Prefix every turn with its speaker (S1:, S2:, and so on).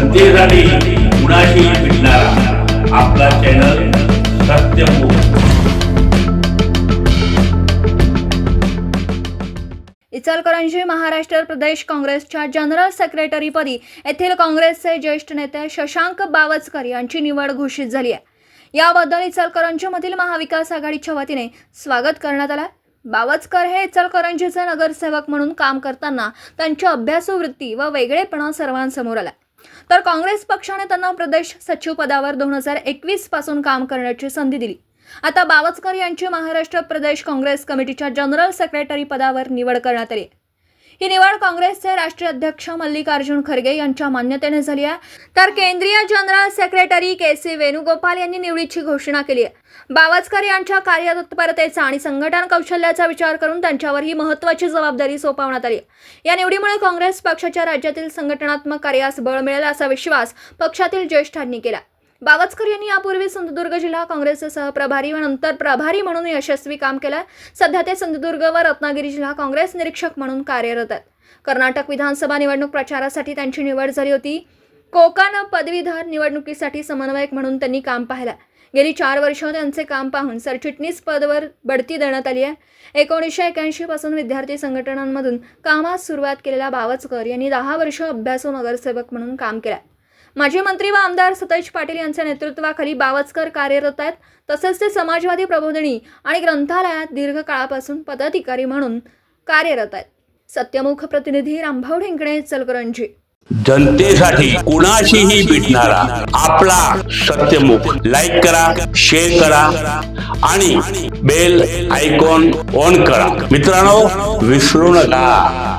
S1: जनतेसाठी कुणाशी भेटणारा. आपला चॅनल
S2: इचलकरंजी महाराष्ट्र प्रदेश काँग्रेसच्या जनरल सेक्रेटरीपदी येथील काँग्रेसचे ज्येष्ठ नेते शशांक बावचकर यांची निवड घोषित झाली आहे. याबद्दल इचलकरंजीमधील महाविकास आघाडीच्या वतीने स्वागत करण्यात आलं बावचकर हे इचलकरंजीचे नगरसेवक म्हणून काम करताना त्यांची अभ्यासू वृत्ती व वेगळेपणा सर्वांसमोर आला तर काँग्रेस पक्षाने त्यांना प्रदेश सचिव पदावर दोन हजार एकवीसपासून काम करण्याची संधी दिली आता बावचकर यांची महाराष्ट्र प्रदेश काँग्रेस कमिटीच्या जनरल सेक्रेटरी पदावर निवड करण्यात आली आहे. ही निवड काँग्रेसचे राष्ट्रीय अध्यक्ष मल्लिकार्जुन खरगे यांच्या मान्यतेने झाली आहे. तर केंद्रीय general secretary K C Venugopal यांनी निवडीची घोषणा केली आहे. बावचकर यांच्या कार्यतत्परतेचा आणि संघटन कौशल्याचा विचार करून त्यांच्यावर ही महत्त्वाची जबाबदारी सोपवण्यात आली. या निवडीमुळे काँग्रेस पक्षाच्या राज्यातील संघटनात्मक कार्यास बळ मिळेल असा विश्वास पक्षातील ज्येष्ठांनी केला बावचकर यांनी यापूर्वी सिंधुदुर्ग जिल्हा काँग्रेसचे सहप्रभारी व नंतर प्रभारी म्हणून यशस्वी काम केलं सध्या ते सिंधुदुर्ग व रत्नागिरी जिल्हा काँग्रेस निरीक्षक म्हणून कार्यरत आहेत. कर्नाटक विधानसभा निवडणूक प्रचारासाठी त्यांची निवड झाली होती. कोकण पदवीधर निवडणुकीसाठी समन्वयक म्हणून त्यांनी काम पाहिलं गेली चार वर्ष त्यांचे काम पाहून सरचिटणीस पदवर बढती देण्यात आली आहे. एकोणीसशे एक्याऐंशी पासून विद्यार्थी संघटनांमधून कामास सुरुवात केलेल्या बावचकर यांनी दहा वर्ष अभ्यासू नगरसेवक म्हणून काम केलं माजी मंत्री व आमदार सतेज पाटील यांच्या नेतृत्वाखाली बावचकर कार्यरत आहेत. तसेच ते समाजवादी प्रबोधिनी आणि ग्रंथालयात दीर्घकाळापासून पदाधिकारी म्हणून कार्यरत आहेत. सत्यमुख प्रतिनिधी रामभाऊ ढेंकणे चलकरंजी
S1: जनतेसाठी कुणाशीही भेटणारा आपला सत्यमुख लाईक करा शेअर करा आणि बेल आयकॉन ऑन करा. मित्रांनो विसरू नका.